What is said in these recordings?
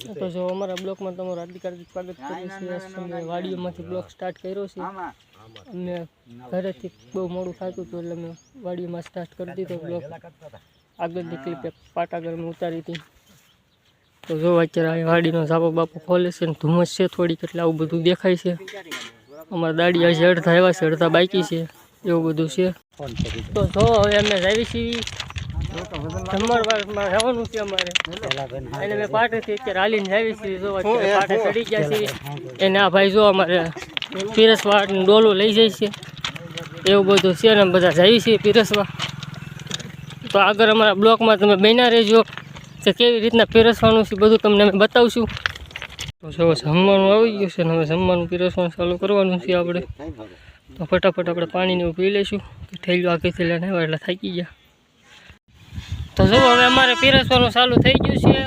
તો જો અમારા બ્લોકમાં તમારું હાર્દિક હાર્દિક સ્વાગત કરીએ છીએ. વાડીઓમાંથી બ્લોક સ્ટાર્ટ કર્યો છે. અમને ઘરેથી બહુ મોડું થતું હતું એટલે મેં વાડીઓમાં સ્ટાર્ટ કરી દીધો બ્લોક. આગળની ક્લિપ એક પાટાગર મેં ઉતારી હતી. તો જો અત્યારે વાડીનો ઝાપો બાપો ખોલે છે ને ધુમ્મસ છે થોડીક એટલે આવું બધું દેખાય છે. અમારા દાડી હજી અડધા આવ્યા છે અડધા બાકી છે. એવું બધું છે. તો જો હવે અમે જાવી છીએ. જમણવારમાં રહેવાનું છે અમારે? એટલે મેં પાટેથી અત્યારે હાલીને જાવી છીએ જો પાટે ચડી ગયા છીએ. એને આ ભાઈ જો અમારે પીરસવા ડોલું લઈ જાય છે. એવું બધું છે ને બધા જઈએ છીએ પીરસવા. તો આગળ અમારા બ્લોકમાં તમે બન્યા રહેજો કે કેવી રીતના પીરસવાનું છે બધું તમને અમે બતાવશું. તો જો જમવાનું આવી ગયું છે ને હવે જમવાનું પીરસવાનું ચાલુ કરવાનું છે આપણે. તો ફટાફટ આપણે પાણીને એવું પી લઈશું. થઈ થેલીઓ આખી થેલા નહીં એટલે થાકી ગયા. તો જો હવે અમારે પીરસવાનું ચાલુ થઈ ગયું છે.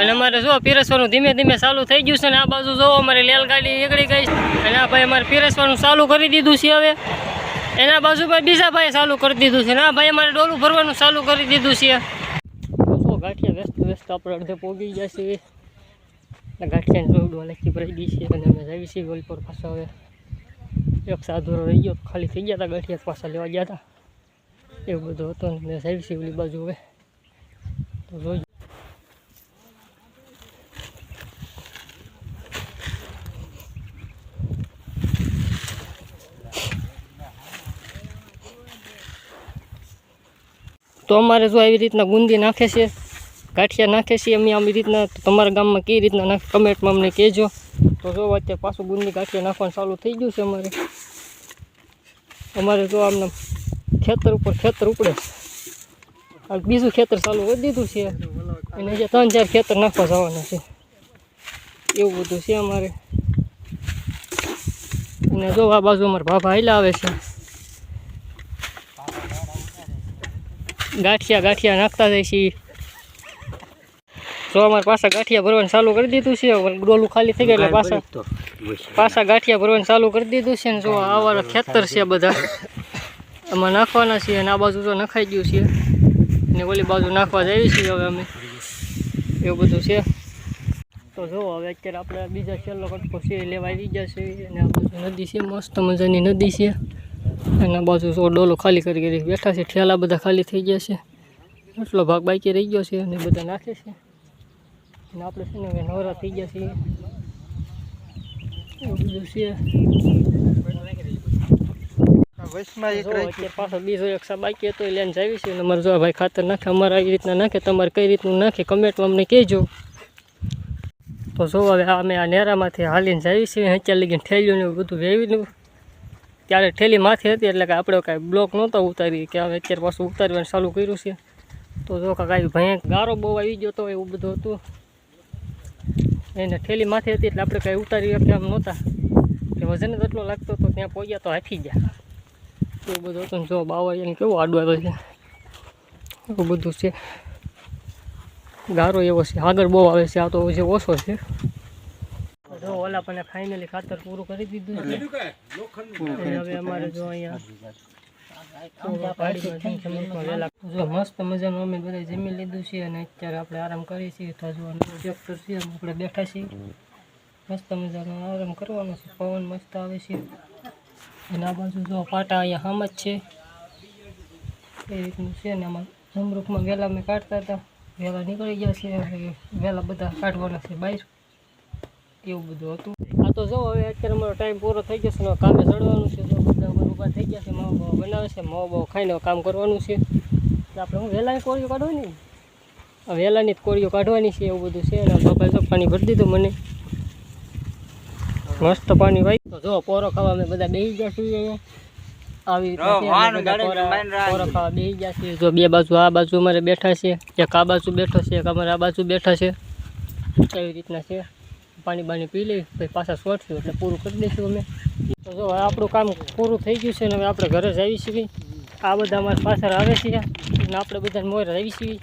અને અમારે જો પીરસવાનું ધીમે ધીમે ચાલુ થઈ ગયું છે ને આ બાજુ જો અમારી લેલગાડી નીકળી ગઈ અને આ ભાઈ અમારે પીરસવાનું ચાલુ કરી દીધું છે હવે. એના બાજુમાં બીજા ભાઈ ચાલુ કરી દીધું છે ને ભાઈ અમારે ડોલું ભરવાનું ચાલુ કરી દીધું છે. તો ગાંઠિયા વ્યસ્ત વ્યસ્ત આપણે અડધે પોગી ગયા છે. ગાંઠિયાને ગાંઠિયાની લખી ભરાઈ ગઈ છે. અને અમે જઈએ છીએ પર હવે. એક સાધુરો રહી ગયો, ખાલી થઈ ગયા હતા ગાંઠિયા પાછા લેવા ગયા હતા. એવું બધું હતું ને. મેં ઓલી બાજુ હવે. તો જોઈ તો અમારે જો આવી રીતના ગુંદી નાખે છે, ગાંઠિયા નાખે છે અમે આવી રીતના. તમારા ગામમાં કઈ રીતના નાખે કમેન્ટમાં અમને કહેજો. તો જો અત્યારે પાછું ગુંદી ગાંઠિયા નાખવાનું ચાલુ થઈ ગયું છે અમારે. અમારે જો આમને ખેતર ઉપર ખેતર ઉપડે. બીજું ખેતર ચાલુ કરી દીધું છે. અને જે ત્રણ ચાર ખેતર નાખવા જવાના છે. એવું બધું છે અમારે. અને જો આ બાજુ અમારા ભાભા હાઈલા આવે છે. ગાંઠિયા ગાંઠિયા નાખતા જાય છે. જો અમારે પાછા ગાંઠિયા ભરવાનું ચાલુ કરી દીધું છે. ડોલું ખાલી થઈ ગયા એટલે પાછા પાછા ગાંઠિયા ભરવાનું ચાલુ કરી દીધું છે. ને જો આવા ખેતર છે બધા. આમાં નાખવાના છીએ અને આ બાજુ તો નખાઈ ગયું છે. ને ઓલી બાજુ નાખવા જઈએ છીએ હવે અમે. એવું બધું છે. તો જો, હવે અત્યારે આપણે બીજા છેલ્લો કટકો છે લેવા આવી ગયા છે. અને આ બાજુ નદી છે, મસ્ત મજાની નદી છે. અને આ બાજુ તો ડોલો ખાલી કરી કરી બેઠા છે, ઠેલા બધા ખાલી થઈ ગયા છે. એટલો ભાગ બાકી રહી ગયો છે અને બધા નાખે છે. અને આપણે છે ને હવે નવરા થઈ ગયા છીએ. એવું બધું છે. વચમાં એક જો રાખ્યું. પાછો બીજો એક સા બાકી હતો એ લઈને જાવી છે. અને અમારે જો ભાઈ ખાતર નાખે અમારે આવી રીતના નાખે તમારે કઈ રીતનું નાખે કમેન્ટમાં અમને કહેજો. તો જો હવે અમે આ નેરામાંથી હાલીને જાવી છીએ. અત્યારે લગીને ઠેલ્યું ને બધું વેવીનું ત્યારે ઠેલી માથે હતી એટલે કે આપણે કાંઈ બ્લોક નહોતા ઉતારી કે હવે અત્યારે પાછું ઉતારવાનું ચાલુ કર્યું છે. તો જો કાંઈ ભયંક ભાઈ ગારો બહુ આવી ગયો તો એવું બધું હતું. એને ઠેલી માથે હતી એટલે આપણે કાંઈ ઉતારી કે આમ નહોતા. કે વજન જ એટલો લાગતો હતો ત્યાં પહોંચ્યા તો હાફી ગયા. એવું બધું તમે જો જો બાવળિયાને કેવું આડો આવે છે. એવું બધું છે. ગારો એવો છે. આગળ બહુ આવે છે. આ તો જે ઓછો છે. જો ઓલા પણ ફાઇનલી ખાતર પૂરું કરી દીધું છે. હવે અમારે જો અહીંયા તો જો મસ્ત મજાનું અમે બધા જમી લીધું છે અને અત્યારે આપણે આરામ કરીએ છીએ. તો જો ટ્રેક્ટર છે આપણે બેઠા છીએ. મસ્ત મજાનો આરામ કરવાનો છે. પવન મસ્ત આવે છે. આ બાજુ જો પાટા અહીંયા હામ જ છે. એ રીતનું છે ને આમાં જમરૂખમાં વહેલા મેં કાઢતા હતા. વહેલા નીકળી ગયા છે વહેલા બધા કાઢવાના છે બહાર. એવું બધું હતું. આ તો જો હવે અત્યારે અમારો ટાઈમ પૂરો થઈ ગયો ને કામે ચડવાનું છે. બધા અમારે ઊભા થઈ ગયા છે, માવો બાવો બનાવે છે, માવો બાવો ખાઈને કામ કરવાનું છે. આપણે હું વહેલાની કોળીઓ કાઢવાની? વહેલાની જ કોળીઓ કાઢવાની છે, એવું બધું છે. અને બાપા ચોપ્પાની ભરી દીધું મને. મસ્ત પાણી ભાઈ તો જો પોરો ખાવા અમે બધા બેસી ગયા છીએ અહીંયા. આવી પોરા- ખાવા બેસી ગયા છીએ. જો બે બાજુ આ બાજુ અમારે બેઠા છે એક આ બાજુ બેઠો છે એક અમારે આ બાજુ બેઠા છે. એવી રીતના છે. પાણી બાણી પી લઈ પછી પાછા સોટશું એટલે પૂરું કરી દઈશું અમે. તો જો આપણું કામ પૂરું થઈ ગયું છે ને હવે આપણે ઘરે જ આવી છીએ. આ બધા અમારે પાછળ આવે છે અને આપણે બધા મોર આવી છીએ.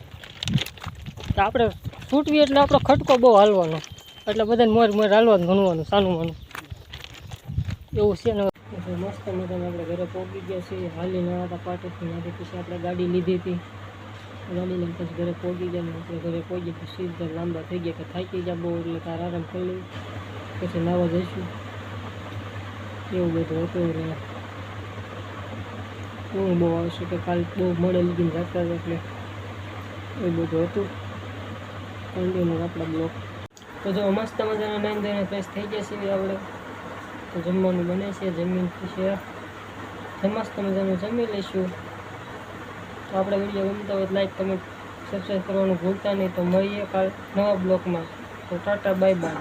તો આપણે છૂટવી એટલે આપણો ખટકો બહુ હાલવાનો. એટલે બધાને મોર મોર હાલવાનું ભણવાનું સાનું માનું એવું છે ને મસ્ત મજાને આપણે ઘરે પહોંચી ગયા છીએ. હાલીને આવ્યા હતા પાટેથી ત્યાંથી પછી આપણે ગાડી લીધી હતી. ગાડી લઈને પછી ઘરે પહોંચી ગયા આપણે ઘરે પહોંચી પછી સીધા લાંબા થઈ ગયા કે થાકી ગયા બહુ, એટલે તાર આરામ કરી લઈ પછી નાવા જઈશું. એવું બધું હતું ને. હું બહુ આવશે કે કાલ બહુ મળે લીધીને જતા હતા એટલે એ બધું હતું. કન્ટિન્યુ આપણા બ્લોક તો જો મસ્ત મજાના નાઈન ધોઈને ફ્રેશ થઈ જશે આપણે. તો જમવાનું બને છે, જમીન છે. મસ્ત મજાનું જમી લઈશું. તો આપણે વીડિયો ગમતા હોય લાઈક કમેન્ટ સબસ્ક્રાઈબ કરવાનું ભૂલતા નહીં. તો મળીએ કાલ નવા બ્લોકમાં. તો ટાટા બાય બાય